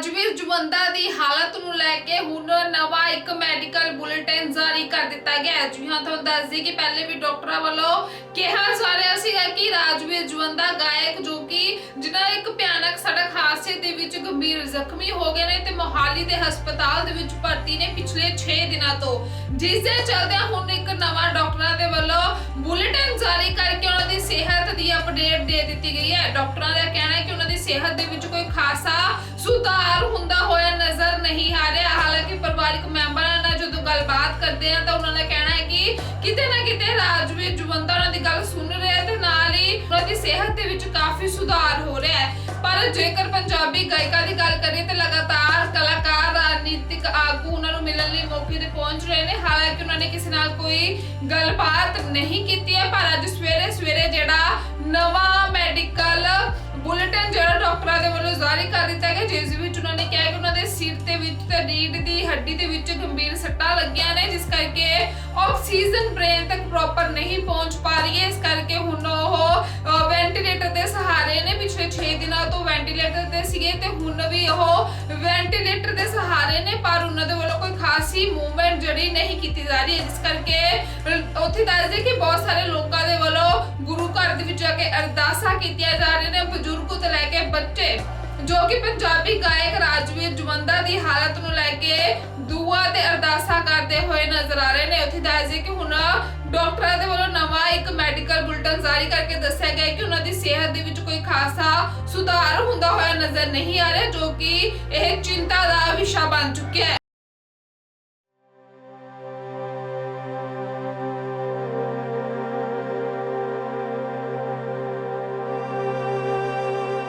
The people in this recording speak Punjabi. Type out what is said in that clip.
ਰਾਜਵੀਰ ਜਵੰਦਾ ਦੀ ਹਾਲਤ ਨੂੰ ਲੈ ਕੇ ਹੁਣ ਨਵਾਂ ਇੱਕ ਮੈਡੀਕਲ ਬੁਲੇਟਿਨ ਜਾਰੀ ਕਰ ਦਿੱਤਾ ਗਿਆ ਹੈ। ਜੀ ਹਾਂ, ਤੁਹਾਨੂੰ ਦੱਸ ਦਈਏ ਕਿ ਪਹਿਲੇ ਵੀ ਡਾਕਟਰਾਂ ਵੱਲੋਂ ਕਿਹਾ ਜਾ ਰਿਹਾ ਸੀਗਾ ਕਿ ਰਾਜਵੀਰ ਜਵੰਦਾ ਗਾਇਕ ਜੋ ਕਿ ਜਿਨ੍ਹਾਂ ਇੱਕ ਭਿਆਨਕ ਸੜਕ ਹਾਦਸੇ ਦੇ ਵਿੱਚ ਗੰਭੀਰ ਜ਼ਖਮੀ ਹੋ ਗਏ ਨੇ ਤੇ ਮੋਹਾਲੀ ਦੇ ਹਸਪਤਾਲ ਦੇ ਵਿੱਚ ਭਰਤੀ ਨੇ ਪਿਛਲੇ 6 ਦਿਨਾਂ ਤੋਂ। ਜਿਸ ਦੇ ਚਲਦਿਆਂ ਹੁਣ ਇੱਕ ਨਵਾਂ ਡਾਕਟਰਾਂ ਦੇ ਵੱਲੋਂ ਬੁਲੇਟਿਨ ਜਾਰੀ ਕਰਕੇ ਉਹਨਾਂ ਦੀ ਸਿਹਤ ਦੀ ਅਪਡੇਟ ਦੇ ਦਿੱਤੀ ਗਈ ਹੈ। ਡਾਕਟਰਾਂ ਦਾ ਕਹਿਣਾ ਹੈ ਕਿ ਉਹਨਾਂ ਦੀ ਸਿਹਤ ਦੇ ਵਿੱਚ ਕੋਈ ਖਾਸਾ ਗੱਲਬਾਤ ਕਰਦੇ ਆ ਤਾਂ ਉਹਨਾਂ ਦਾ ਕਹਿਣਾ ਹੈ ਕਿ ਕਿਤੇ ਨਾ ਕਿਤੇ ਰਾਜਵੀਰ ਜਵੰਦਾ ਉਹਨਾਂ ਦੀ ਗੱਲ ਸੁਣ ਰਿਹਾ ਤੇ ਨਾਲ ਹੀ ਉਹਨਾਂ ਦੀ ਸਿਹਤ ਦੇ ਵਿੱਚ ਕਾਫੀ ਸੁਧਾਰ ਹੋ ਰਿਹਾ ਹੈ। ਪਰ ਜੇਕਰ ਪੰਜਾਬੀ ਗਾਇਕਾਂ ਦੀ ਗੱਲ ਕਰੀਏ ਤੇ ਲਗਾਤਾਰ ਕਲਾਕਾਰ, ਰਾਜਨੀਤਿਕ ਆਗੂ ਉਹਨਾਂ ਨੂੰ ਮਿਲਣ ਲਈ ਮੌਕੇ ਤੇ ਪਹੁੰਚ ਰਹੇ ਨੇ। ਹਾਲਾਂਕਿ ਉਹਨਾਂ ਨੇ ਕਿਸੇ ਨਾਲ ਕੋਈ ਗੱਲਬਾਤ ਨਹੀਂ ਕੀਤੀ ਹੈ, ਪਰ ਅੱਜ ਸਵੇਰੇ ਸਵੇਰੇ ਜਿਹੜਾ ਨਵਾਂ ਮੈਡੀਕਲ ਬੁਲੇਟਿਨ ਜਿਹੜਾ ਡਾਕਟਰਾਂ ਦੇ ਵੱਲੋਂ ਜਾਰੀ ਕਰ ਦਿੱਤਾ ਗਿਆ, ਜਿਸ ਵਿੱਚ ਉਹਨਾਂ ਨੇ ਕਿਹਾ ਕਿ ਉਹਨਾਂ ਦੇ ਸਿਰ ਦੇ ਵਿੱਚ ਤੇ ਰੀੜ ਦੀ ਹੱਡੀ ਦੇ ਵਿੱਚ ਗੰਭੀਰ ਸੱਟਾਂ ਲੱਗੀਆਂ ਨੇ, ਜਿਸ ਕਰਕੇ ਆਕਸੀਜਨ ਬ੍ਰੇਨ ਤੱਕ ਪ੍ਰੋਪਰ ਨਹੀਂ ਪਹੁੰਚ ਪਾ ਰਹੀ ਹੈ। ਇਸ ਕਰਕੇ ਹੁਣ ਉਹ ਵੈਂਟੀਲੇਟਰ ਦੇ ਸਹਾਰੇ ਨੇ। ਪਿਛਲੇ 6 ਦਿਨਾਂ ਤੋਂ ਵੈਂਟੀਲੇਟਰ ਤੇ ਸੀਗੇ ਤੇ ਹੁਣ ਵੀ ਉਹ ਵੈਂਟੀਲੇਟਰ ਦੇ ਸਹਾਰੇ ਨੇ, ਪਰ ਉਹਨਾਂ ਦੇ ਵੱਲੋਂ ਕੋਈ ਖਾਸੀ ਮੂਵਮੈਂਟ ਜਿਹੜੀ ਨਹੀਂ ਕੀਤੀ ਜਾ ਰਹੀ ਹੈ। ਜਿਸ ਕਰਕੇ ਉੱਥੇ ਦੱਸਦੇ ਕਿ ਬਹੁਤ ਸਾਰੇ ਲੋਕਾਂ ਦੇ ਵੱਲੋਂ ਗੁਰੂ ਘਰ ਦੇ ਵਿੱਚ ਜਾ ਕੇ ਅਰਦਾਸਾਂ ਕੀਤੀਆਂ ਜਾ ਰਹੀਆਂ ਨੇ। ਬਜ਼ੁਰਗ ਤੋਂ ਲੈ ਕੇ ਜੋ ਕਿ ਪੰਜਾਬੀ ਗਾਇਕ ਰਾਜਵੀਰ ਜਵੰਦਾ ਦੀ ਹਾਲਤ ਨੂੰ ਲੈ ਕੇ ਦੁਆ ਤੇ ਅਰਦਾਸਾਂ ਕਰਦੇ ਹੋਏ ਨਜ਼ਰ ਆ ਰਹੇ ਨੇ। ਉੱਥੇ ਦੱਸਦੇ ਕਿ ਹੁਣ ਡਾਕਟਰਾਂ ਦੇ ਵੱਲੋਂ ਨਵਾਂ ਇੱਕ ਮੈਡੀਕਲ ਬੁਲੇਟਿਨ ਜਾਰੀ ਕਰਕੇ ਦੱਸਿਆ ਗਿਆ ਕਿ ਉਹਨਾਂ ਦੀ ਸਿਹਤ ਦੇ ਵਿੱਚ ਕੋਈ ਖਾਸਾ ਸੁਧਾਰ ਹੁੰਦਾ ਹੋਇਆ ਨਜ਼ਰ ਨਹੀਂ ਆ ਰਿਹਾ, ਜੋ ਕਿ ਇਹ ਚਿੰਤਾ ਦਾ ਵਿਸ਼ਾ ਬਣ ਚੁੱਕਿਆ